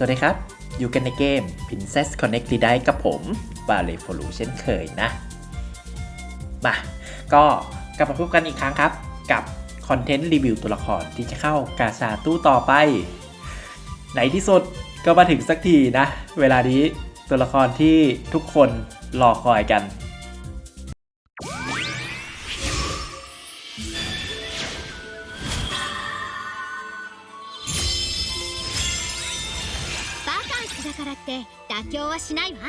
สวัสดีครับ อยู่กันในเกม Princess Connect ได้กับผมบาเลฟลูเช่นเคยนะ มา ก็กลับมาพบกันอีกครั้งครับ กับคอนเทนต์รีวิวตัวละครที่จะเข้ากาชาตู้ต่อไปในที่สุดก็มาถึงสักทีนะ เวลานี้ตัวละครที่ทุกคนรอคอยกัน 妥協はしないわ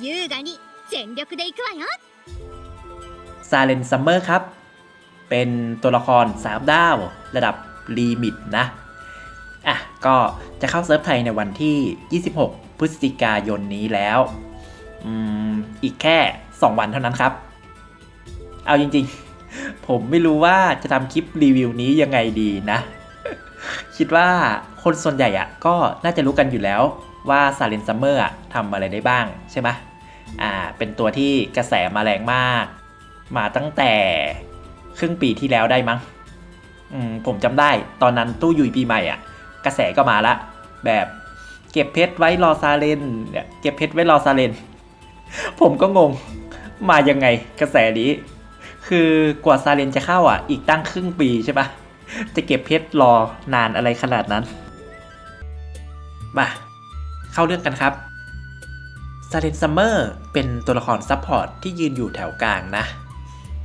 優雅に全力で行くわよ ซาเลนซัมเมอร์ครับ เป็นตัวละคร 3 ดาว ระดับลิมิตนะ อ่ะ ก็จะเข้าเซิร์ฟไทยในวันที่ 26 พฤศจิกายนนี้แล้ว อืม อีกแค่ 2 วันเท่านั้นครับ เอาจริงๆ ผมไม่รู้ว่าจะทำคลิปรีวิวนี้ยังไงดีนะ คิดว่าคนส่วนใหญ่อะก็น่าจะรู้กันอยู่แล้ว ว่าซาเลนซัมเมอร์ทำอะไรได้บ้างใช่ไหมอ่าเป็นตัวที่กระแสมาแรงมาก มาตั้งแต่ครึ่งปีที่แล้วได้มั้งอืมผมจำได้ตอนนั้นตู้ยุยปีใหม่อะกระแสก็มาละ แบบเก็บเพชรไว้รอซาเลนเนี่ยเก็บเพชรไว้รอซาเลน ผมก็งงมายังไงกระแสนี้ คือกว่าซาเลนจะเข้าอะ อีกตั้งครึ่งปีใช่ปะจะเก็บเพชรรอนานอะไรขนาดนั้น มา เข้าเรื่องกันครับซาเลนซัมเมอร์เป็นตัวละครซัพพอร์ตที่ยืนอยู่แถวกลางนะ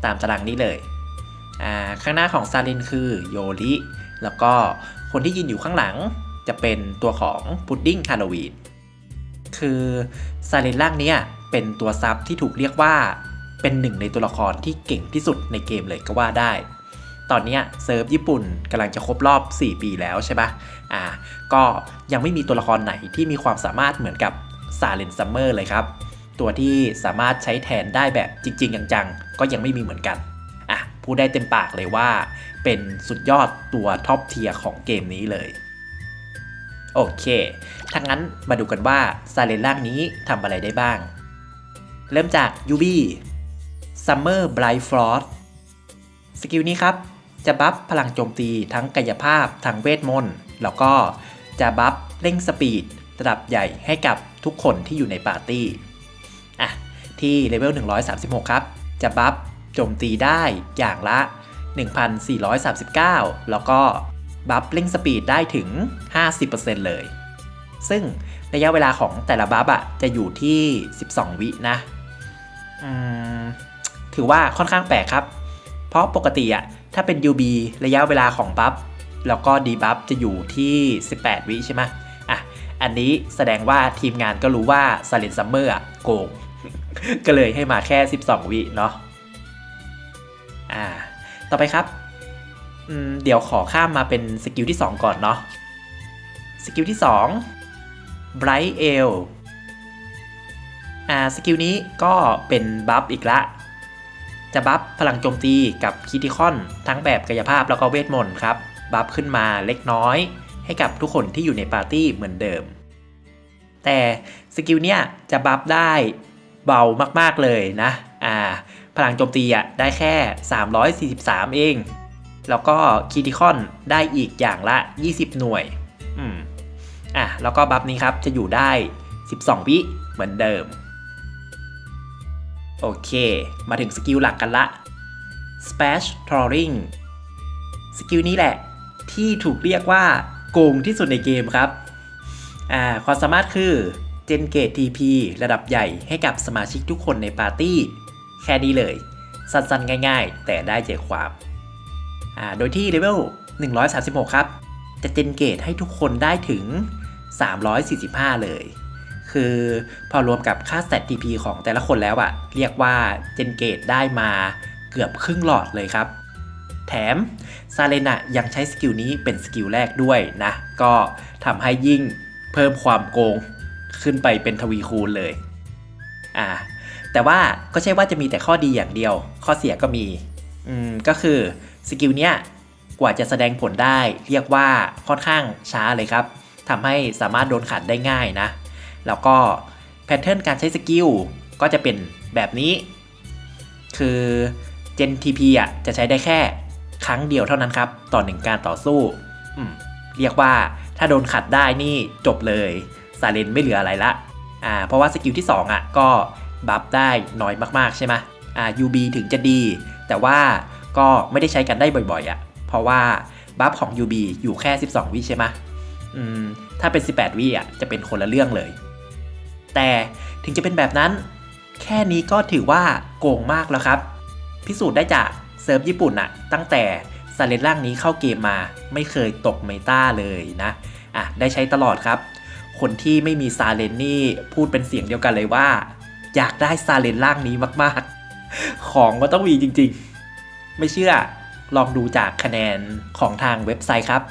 ตามตารางนี้เลยข้างหน้าของซาเลนคือโยริแล้วก็คนที่ยืนอยู่ข้างหลังจะเป็นตัวของพุดดิ้งฮาโลวีนคือซาเลนล่างเนี้ยเป็นตัวซับที่ถูกเรียกว่าเป็นหนึ่งในตัวละครที่เก่งที่สุดในเกมเลยก็ว่าได้ ตอนนี้เซิร์ฟญี่ปุ่นกำลังจะครบรอบ 4 ปีแล้วใช่ปะ อ่าก็ยังไม่มีตัวละครไหนที่มีความสามารถเหมือนกับซาเลนซัมเมอร์เลยครับ ตัวที่สามารถใช้แทนได้แบบจริง ๆ จังๆ ก็ยังไม่มีเหมือนกันอะพูดได้เต็มปากเลยว่า เป็นสุดยอดตัวท็อปเทียร์ของเกมนี้เลยโอเคถ้างั้นมาดูกันว่าซาเลนล่างนี้ทำอะไรได้บ้าง เริ่มจากยูบี้ Summer Bright Frost สกิลนี้ครับ จะบัฟพลังโจมตีทั้งกายภาพทั้งเวทมนต์ แล้วก็จะบัฟเร่งสปีดระดับใหญ่ให้กับทุกคนที่อยู่ในปาร์ตี้อะที่เลเวล 136 ครับ จะบัฟโจมตีได้อย่างละ 1,439 แล้วก็บัฟเร่งสปีดได้ถึง 50%เลย ซึ่งระยะเวลาของแต่ละบัฟอะจะอยู่ที่ 12 วินะอืมถือว่าค่อนข้างแปลกครับ เพราะปกติอะถ้าเป็น UB ระยะเวลาของบัฟ แล้วก็ดีบัฟจะอยู่ที่ 18 วิใช่ไหมอะ อันนี้แสดงว่าทีมงานก็รู้ว่า Silent Summer อะโกง ก็เลยให้มาแค่ 12 วิเนาะ อ่า ต่อไปครับ เดี๋ยวขอข้ามมาเป็นสกิลที่ 2 ก่อนเนาะ สกิลที่2 Bright a l อ่า สกิลนี้ก็เป็นบัฟอีกละจะบัฟพลังโจมตีกับคิติคอนทั้งแบบกายภาพแล้วก็เวทมนต์ครับ บัฟขึ้นมาเล็กน้อย ให้กับทุกคนที่อยู่ในปาร์ตี้เหมือนเดิม แต่สกิลเนี้ยจะบัฟได้เบามากๆเลยนะ อ่า พลังโจมตีอะได้แค่ 343 เอง แล้วก็คิติคอนได้อีกอย่างละ 20 หน่วย อืม อะ แล้วก็บัฟนี้ครับจะอยู่ได้ 12 วิเหมือนเดิม โอเค มาถึงสกิลหลักกันละ Splash Touring สกิลนี้แหละ ที่ถูกเรียกว่าโกงที่สุดในเกมครับความสามารถคือ Gen Gate TP ระดับใหญ่ให้กับสมาชิกทุกคนในปาร์ตี้ แค่นี้เลย สั้นๆ ง่ายๆ แต่ได้ใจความ โดยที่เลเวล 136 ครับ จะเจนเกตให้ทุกคนได้ถึง 345 เลย คือพอรวมกับค่า stat TP ของแต่ละคนแล้วอะเรียกว่าเจนเกตได้มาเกือบครึ่งหลอดเลยครับ แถมซาเลนะยังใช้สกิลนี้เป็นสกิลแรกด้วยนะ ก็ทำให้ยิ่งเพิ่มความโกงขึ้นไปเป็นทวีคูณเลยอ่าแต่ว่าก็ใช่ว่าจะมีแต่ข้อดีอย่างเดียว ข้อเสียก็มีอืมก็คือสกิลเนี้ยกว่าจะแสดงผลได้เรียกว่าค่อนข้างช้าเลยครับทำให้สามารถโดนขัดได้ง่ายนะ แล้วก็แพทเทิร์นการใช้สกิลก็จะเป็นแบบนี้ คือ Gen TP อะจะใช้ได้แค่ ครั้งเดียวเท่านั้นครับ ต่อหนึ่งการต่อสู้ เรียกว่าถ้าโดนขัดได้นี่จบเลยซาเลนไม่เหลืออะไรละอ่าเพราะว่าสกิลที่ 2อะก็บัฟได้น้อยมากๆใช่ไหมอ่า UB ถึงจะดี แต่ว่าก็ไม่ได้ใช้กันได้บ่อยๆอะเพราะว่าบัฟของ UB อยู่แค่ 12 วิใช่ไหมอืมถ้าเป็น 18 วิอะจะเป็นคนละเรื่องเลย แต่ถึงจะเป็นแบบนั้น แค่นี้ก็ถือว่าโกงมากแล้วครับ พิสูจน์ได้จาก เซิร์ฟญี่ปุ่นอะตั้งแต่ซาเลนร่างนี้เข้าเกมมาไม่เคยตกเมตาเลยนะอะได้ใช้ตลอดครับ คนที่ไม่มีซาเลนนี่พูดเป็นเสียงเดียวกันเลยว่า อยากได้ซาเลนร่างนี้มากๆ ของก็ต้องมีจริงๆ ไม่เชื่อลองดูจากคะแนนของทางเว็บไซต์ครับ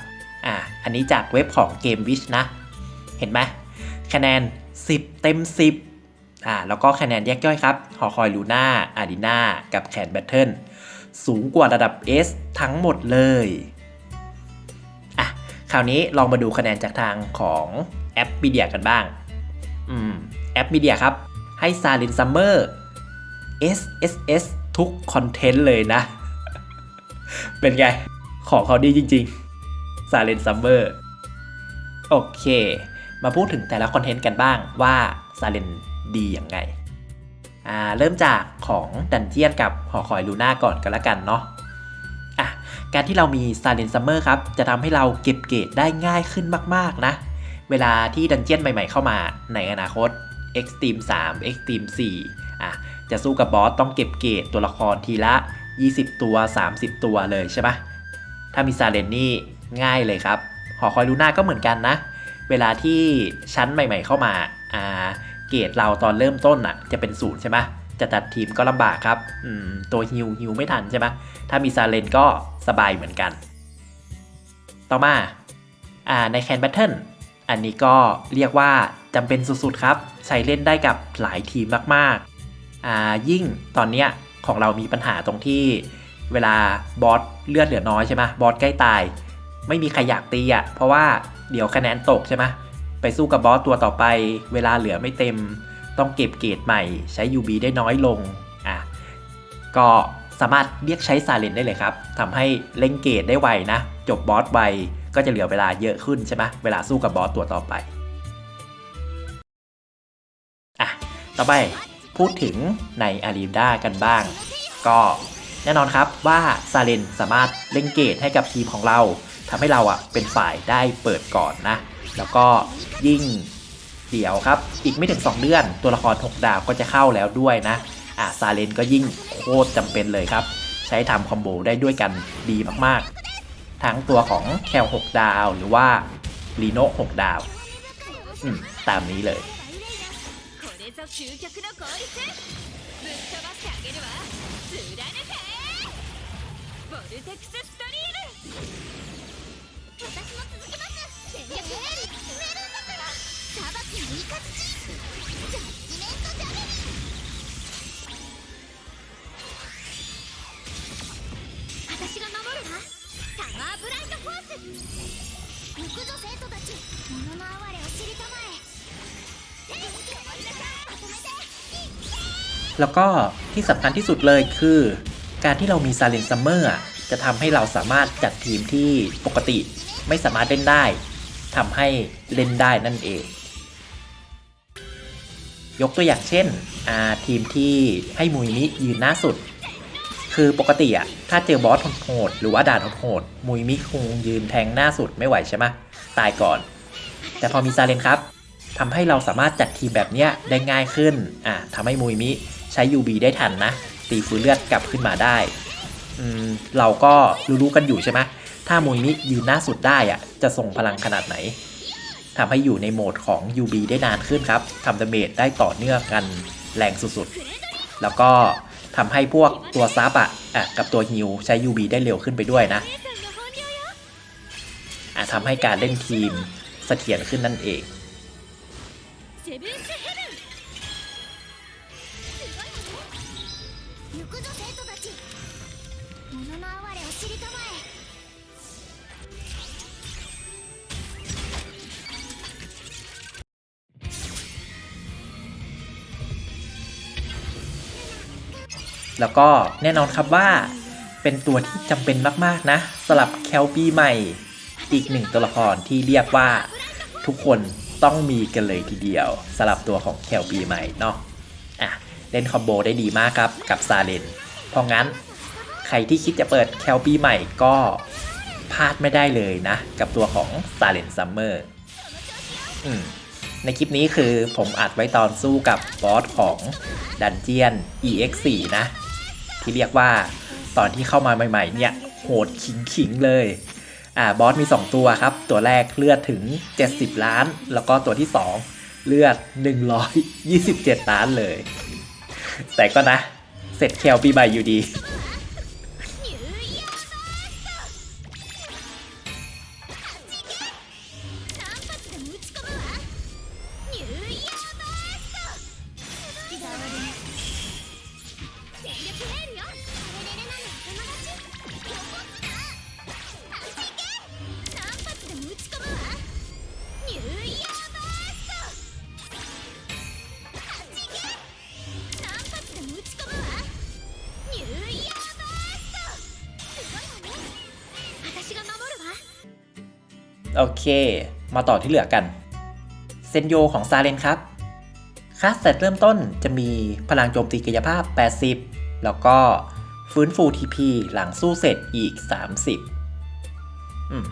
อะอันนี้จากเว็บของเกมวิชนะ เห็นไหมคะแนน 10 เต็ม 10อ่าแล้วก็คะแนนแยกย่อยครับ หอคอยลูน่าอารีนากับแคนแบทเทิล สูงกว่าระดับ S ทั้งหมดเลยอะคราวนี้ลองมาดูคะแนนจากทางของแอปมีเดียกันบ้างอืมแอปมีเดียครับ ให้ s a l i n Summer SSS ทุกคอนเทนต์เลยนะ เป็นไง ของเขาดีจริงๆ s a l i n Summer โอเค มาพูดถึงแต่ละคอนเทนต์กันบ้างว่าซาเลนดีอย่างไง อ่าเริ่มจากของดันเจียนกับหอคอยลูน่าก่อนกันละกันเนาะอะการที่เรามีซาเลนซัมเมอร์ครับ จะทำให้เราเก็บเกรดได้ง่ายขึ้นมากๆนะ เวลาที่ดันเจียนใหม่ๆเข้ามาในอนาคต Extreme 3 Extreme 4อะจะสู้กับบอสต้องเก็บเกรดตัวละครทีละ 20 ตัว 30 ตัวเลยใช่ปะถ้ามีซาเลนนี่ง่ายเลยครับ หอคอยลูน่าก็เหมือนกันนะ เวลาที่ชั้นใหม่ ๆ เข้ามาอ่า เกรดเราตอนเริ่มต้นอะ จะเป็นศูนย์ใช่ไหมจะตัดทีมก็ลำบากครับอืมตัวฮิวฮิวไม่ทันใช่ไหมถ้ามีซาเลนก็สบายเหมือนกัน ต่อมาอ่าในแคนแบทเทิลอันนี้ก็เรียกว่าจำเป็นสุดๆครับ ใช้เล่นได้กับหลายทีมมากๆอ่ายิ่งตอนเนี้ยของเรามีปัญหาตรงที่เวลาบอสเลือดเหลือน้อยใช่ไหมบอสใกล้ตาย ไม่มีใครอยากตีอะเพราะว่าเดี๋ยวคะแนนตกใช่ไหม ไปสู้กับบอสตัวต่อไป เวลาเหลือไม่เต็ม ต้องเก็บเกรดใหม่ ใช้ UB ได้น้อยลงอะก็สามารถเรียกใช้ซาเลนได้เลยครับทำให้เล่นเกรดได้ไวนะ จบบอสไวก็จะเหลือเวลาเยอะขึ้นใช่ไหมเวลาสู้กับบอสตัวต่อไปอะต่อไปพูดถึงในอารีนากันบ้าง ก็แน่นอนครับว่าซาเลนสามารถเล่นเกรดให้กับทีมของเราทำให้เราอะเป็นฝ่ายได้เปิดก่อนนะ แล้วก็ยิ่งเดี๋ยวครับ อีกไม่ถึง 2 เดือนตัวละคร 6 ดาวก็จะเข้าแล้วด้วยนะ อ่ะซาเลนก็ยิ่งโคตรจำเป็นเลยครับ ใช้ทำคอมโบได้ด้วยกันดีมากๆ ทั้งตัวของแคล6 ดาวหรือว่าลีโน6ดาว อืม ตามนี้เลย これぞ究極の効率ぶっ飛ばしてあげるわ貫けボルテクスストリーム私も続き ます全力で進めるんだから裁きにイカズチジャッジメントジャベリン私が守るわタワーブライトフォース行くぞ生徒たち物の哀れを知りたまえまとめて แล้วก็ที่สำคัญที่สุดเลยคือ การที่เรามีซาเลนซัมเมอร์จะทำให้เราสามารถจัดทีมที่ปกติไม่สามารถเล่นได้ ทำให้เล่นได้นั่นเอง ยกตัวอย่างเช่นทีมที่ให้มุยมิยืนหน้าสุด คือปกติอะถ้าเจอบอสโหดหรือว่าด่านโหดมุยมิคงยืนแทงหน้าสุดไม่ไหวใช่ไหมตายก่อน แต่พอมีซาเลนครับทำให้เราสามารถจัดทีมแบบเนี้ยได้ง่ายขึ้นอ่าทำให้มุยมิใช้ UB ได้ทันนะ ตีฟื้นเลือดกลับขึ้นมาได้อืมเราก็รู้ๆกันอยู่ใช่ไหม ถ้าโมยินิยืนหน้าสุดได้อะจะส่งพลังขนาดไหนทำให้อยู่ในโหมดของ UB ได้นานขึ้นครับทำดาเมจได้ต่อเนื่องกันแรงสุดๆ แล้วก็ทำให้พวกตัวซับอะอะกับตัวฮิวใช้ UB ได้เร็วขึ้นไปด้วยนะอะทำให้การเล่นทีมเสถียรขึ้นนั่นเอง แล้วก็แน่นอนครับว่าเป็นตัวที่จำเป็นมากๆนะสำหรับแคลปีใหม่อีกหนึ่งตัวละครที่เรียกว่าทุกคนต้องมีกันเลยทีเดียวสำหรับตัวของแคลปีใหม่เนาะอะเล่นคอมโบได้ดีมากครับกับซาเลนเพราะงั้นใครที่คิดจะเปิดแคลปีใหม่ก็พลาดไม่ได้เลยนะ กับตัวของซาเลนซัมเมอร์อืมในคลิปนี้คือผมอัดไว้ตอนสู้กับบอสของดันเจียน EX4 นะ ที่เรียกว่าตอนที่เข้ามาใหม่ๆเนี่ยโหดขิงๆเลยอ่าบอสมี 2 ตัวครับ ตัวแรกเลือดถึง 70 ล้าน แล้วก็ตัวที่ 2 เลือด 127 ล้านเลย แต่ก็นะ เสร็จแคลปีใบอยู่ดี โอเค มาต่อที่เหลือกัน เซนโยของซาเลนครับค่าสเตตเริ่มต้นจะมีพลังโจมตีกายภาพ 80 แล้วก็ฟื้นฟู TP หลังสู้เสร็จอีก 30อืม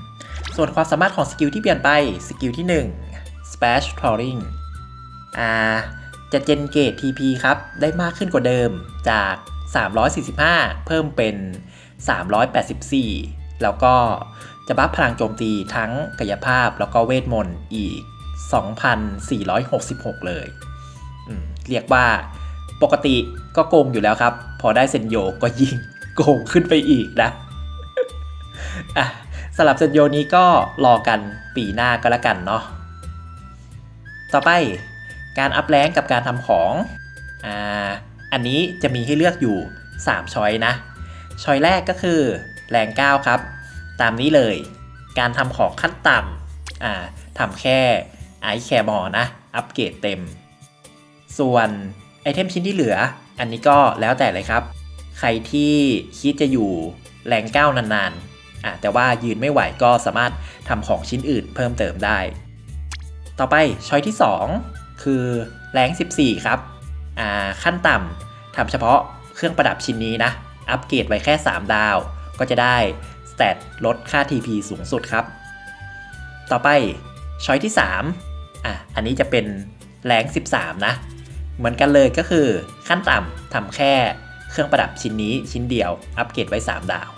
ส่วนความสามารถของสกิลที่เปลี่ยนไป สกิลที่ 1 Splash Trolling อ่า จะเจนเกต TP ครับ ได้มากขึ้นกว่าเดิมจาก 345 เพิ่มเป็น 384 แล้วก็ จะบัฟพลังโจมตีทั้งกายภาพแล้วก็เวทมนต์อีก 2,466 เลยเรียกว่าปกติก็โกงอยู่แล้วครับ พอได้เซนโยก็ยิงโกงขึ้นไปอีกนะอะสำหรับเซนโยนี้ก็รอกันปีหน้าก็แล้วกันเนาะต่อไปการอัพแรงกับการทำของอ่าอันนี้จะมีให้เลือกอยู่ 3 ช้อยนะ ช้อยแรกก็คือแรง 9 ครับ ตามนี้เลย การทำของขั้นต่ำอ่าทำแค่ไอแคร์มอนะ อัปเกรดเต็ม ส่วนไอเทมชิ้นที่เหลือ อันนี้ก็แล้วแต่เลยครับ ใครที่คิดจะอยู่แรง9นานๆอะแต่ว่ายืนไม่ไหวก็สามารถทำของชิ้นอื่นเพิ่มเติมได้ ต่อไปช้อยที่ 2 คือแรง 14 ครับอ่าขั้นต่ำทำเฉพาะเครื่องประดับชิ้นนี้นะ อัปเกรดไว้แค่ 3 ดาว ก็จะได้ สเตลดค่า TP สูงสุดครับ ต่อไปช้อยที่ 3 อะ อันนี้จะเป็นแรง 13 นะ เหมือนกันเลยก็คือขั้นต่ำทำแค่เครื่องประดับชิ้นนี้ชิ้นเดียว อัปเกรดไว้ 3 ดาว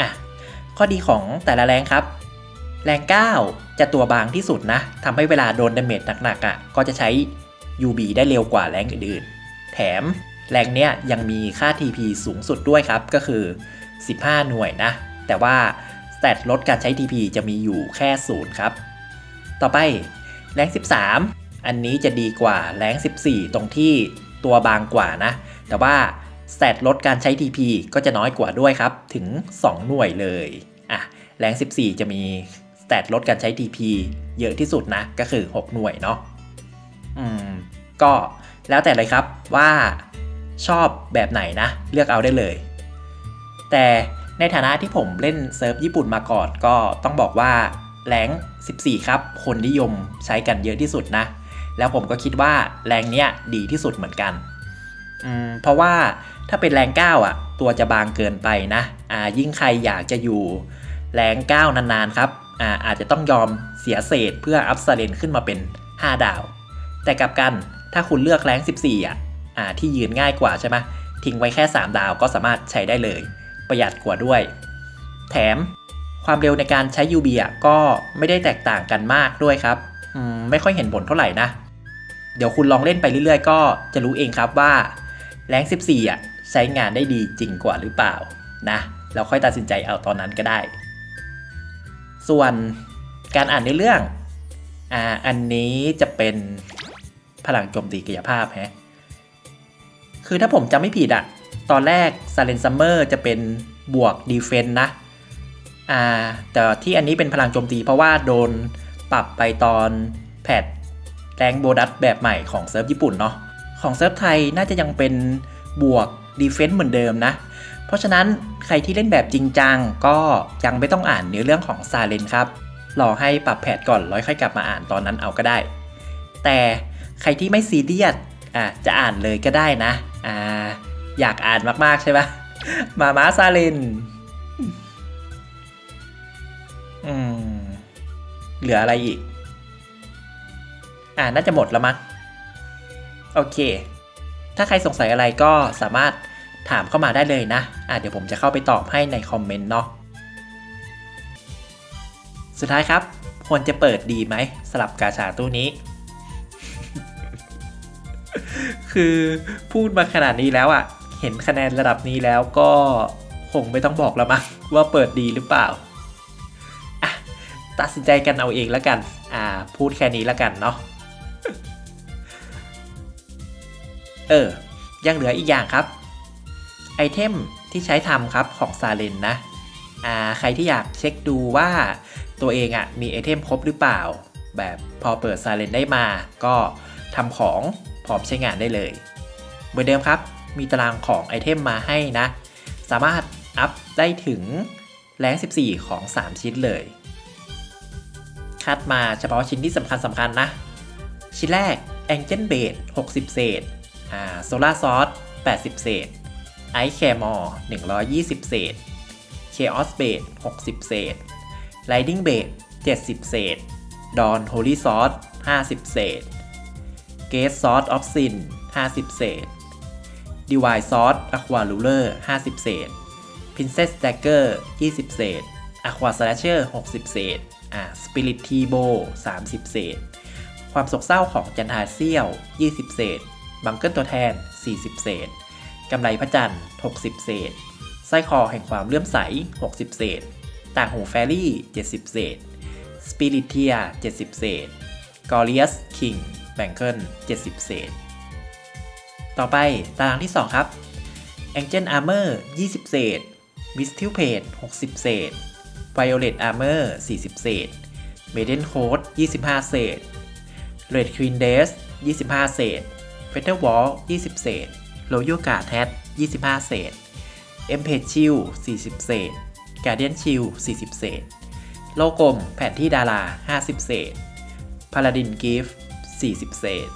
อะ ข้อดีของแต่ละแรงครับ แรง 9 จะตัวบางที่สุดนะทำให้เวลาโดนดาเมจหนักๆอะ่ะ ก็จะใช้ UB ได้เร็วกว่าแรงอื่นๆ แถมแรงเนี้ยยังมีค่า TP สูงสุดด้วยครับ ก็คือ 15 หน่วยนะ แต่ว่าสตตลดการใช้ TP จะมีอยู่แค่0ครับ ต่อไปแรง13 อันนี้จะดีกว่าแรง14 ตรงที่ตัวบางกว่านะ แต่ว่าสตตลดการใช้ TP ก็จะน้อยกว่าด้วยครับ ถึง 2 หน่วยเลยอะแรง14 จะมีสตตลดการใช้ TP เยอะที่สุดนะ ก็คือ 6 หน่วยเนาะอืม ก็แล้วแต่เลยครับว่าชอบแบบไหนนะ เลือกเอาได้เลย แต่ในฐานะที่ผมเล่นเซิร์ฟญี่ปุ่นมาก่อนก็ต้องบอกว่าแรง14 ครับ คนนิยมใช้กันเยอะที่สุดนะ แล้วผมก็คิดว่าแรงเนี้ยดีที่สุดเหมือนกันอืมเพราะว่าถ้าเป็นแรง9อะ ตัวจะบางเกินไปนะอ่ายิ่งใครอยากจะอยู่แรง9นานๆครับอ่าอาจจะต้องยอมเสียเศษเพื่ออัพสเลนขึ้นมาเป็น 5 ดาว แต่กลับกันถ้าคุณเลือกแรง 14อะอ่าที่ยืนง่ายกว่าใช่ไหมทิ้งไว้แค่ 3 ดาวก็สามารถใช้ได้เลย ประหยัดกว่าด้วย แถมความเร็วในการใช้ UB อะก็ไม่ได้แตกต่างกันมากด้วยครับมไม่ค่อยเห็นผลเท่าไหร่นะ เดี๋ยวคุณลองเล่นไปเรื่อยๆ ก็จะรู้เองครับว่าแรง 14 อะ ใช้งานได้ดีจริงกว่าหรือเปล่านะแล้วค่อยตัดสินใจเอาตอนนั้นก็ได้ ส่วนการอ่านในเรื่องอ่าอันนี้จะเป็นพลังโจมตีกายภาพฮะคือถ้าผมจำไม่ผิดอะ ตอนแรก s าเลนซัมเมอร์จะเป็นบวกดีเฟน s ์นะอ่าแต่ที่อันนี้เป็นพลังโจมตีเพราะว่าโดนปรับไปตอนแพทแรงโบนัสแบบใหม่ของเซิร์ฟญี่ปุ่นเนาะของเซิร์ฟไทยน่าจะยังเป็นบวกดีเฟน s ์เหมือนเดิมนะ เพราะฉะนั้นใครที่เล่นแบบจริงจังก็ยังไม่ต้องอ่านเนื้อเรื่องของซาเลนครับรอให้ปรับแพทก่อนแล้วค่อยกลับมาอ่านตอนนั้นเอาก็ได้ แต่ใครที่ไม่ซีเรียสอะจะอ่านเลยก็ได้นะอ่า อยากอ่านมากๆใช่ปะมาม้าซาเลนอืม เหลืออะไรอีก อ่าน่าจะหมดแล้วมั้ง โอเค ถ้าใครสงสัยอะไรก็สามารถถามเข้ามาได้เลยนะ อะเดี๋ยวผมจะเข้าไปตอบให้ในคอมเมนต์เนาะ สุดท้ายครับ ควรจะเปิดดีไหมสลับกาชาตู้นี้ คือพูดมาขนาดนี้แล้วอะ่ะ ห็นคะแนนระดับนี้แล้วก็คงไม่ต้องบอกแล้วมั้งว่าเปิดดีหรือเปล่า ตัดสินใจกันเอาเองแล้วกัน อ่า พูดแค่นี้แล้วกันเนาะ เออ ยังเหลืออีกอย่างครับ ไอเทมที่ใช้ทำครับของซาเลนนะ อ่า ใครที่อยากเช็คดูว่าตัวเองอะ่ะมีไอเทมครบหรือเปล่า แบบพอเปิดซาเลนได้มา ก็ทำของพร้อมใช้งานได้เลย เหมือนเดิมครับ มีตารางของไอเทมมาให้นะ สามารถอัพได้ถึงแรง 14 ของ 3 ชิ้นเลย คัดมาเฉพาะชิ้นที่สำคัญสำคัญนะ ชิ้นแรก Angel b a s e 60 เศษอ่า Solar Sauce 80 เศษ Ice Camor 120 เศษ Chaos b a s e 60 เศษ Lightning b a s e 70 เศษ Dawn Holy Sauce 50 เศษ Gate Sauce of Sin 50 เศษ Divine Sauce Aqua Ruler 50 เศษ Princess Dagger 20 เศษ Aqua Slasher 60 เศษ อ่า Spirit t b o 30 เศษ ความโศกเศร้าของจันทาเซียว 20 เศษ บังเกิลตัวแทน 40 เศษ กำไรพระจันทร์ 60 เศษ ไส้คอแห่งความเลื่อมใส 60 เศษ ต่างหูแฟรี่ 70 เศษสปิริเทีย70 เศษกอริอัสคิงแบงเกิล70 เศษ ต่อไปตารางที่ 2 ครับ Angel Armor 20 เศษ Mistil Page 60 เศษ Violet Armor 40 เศษ Maiden Coat 25 เศษ Red Queen Dress 25 เศษ f e t h e r Wall 20 เศษ Royal Guard Hat 25 เศษ e m p a g e Shield 40 เศษ Guardian Shield 40 เศษ โลกลมแผนที่ดารา 50 เศษ Paladin Gift 40 เศษ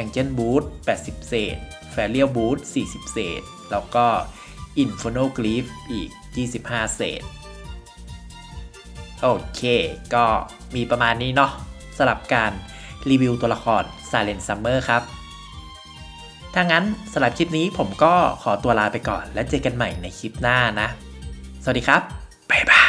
Angel Boot 80 เศษ f a r i a l Boot 40 เศษ แล้วก็ Inferno Glyph อีก 25 เศษ โอเค ก็มีประมาณนี้เนาะสำหรับการรีวิวตัวละคร Silent Summer ครับ ถ้างั้นสำหรับคลิปนี้ผมก็ขอตัวลาไปก่อน แล้วเจอกันใหม่ในคลิปหน้านะ สวัสดีครับ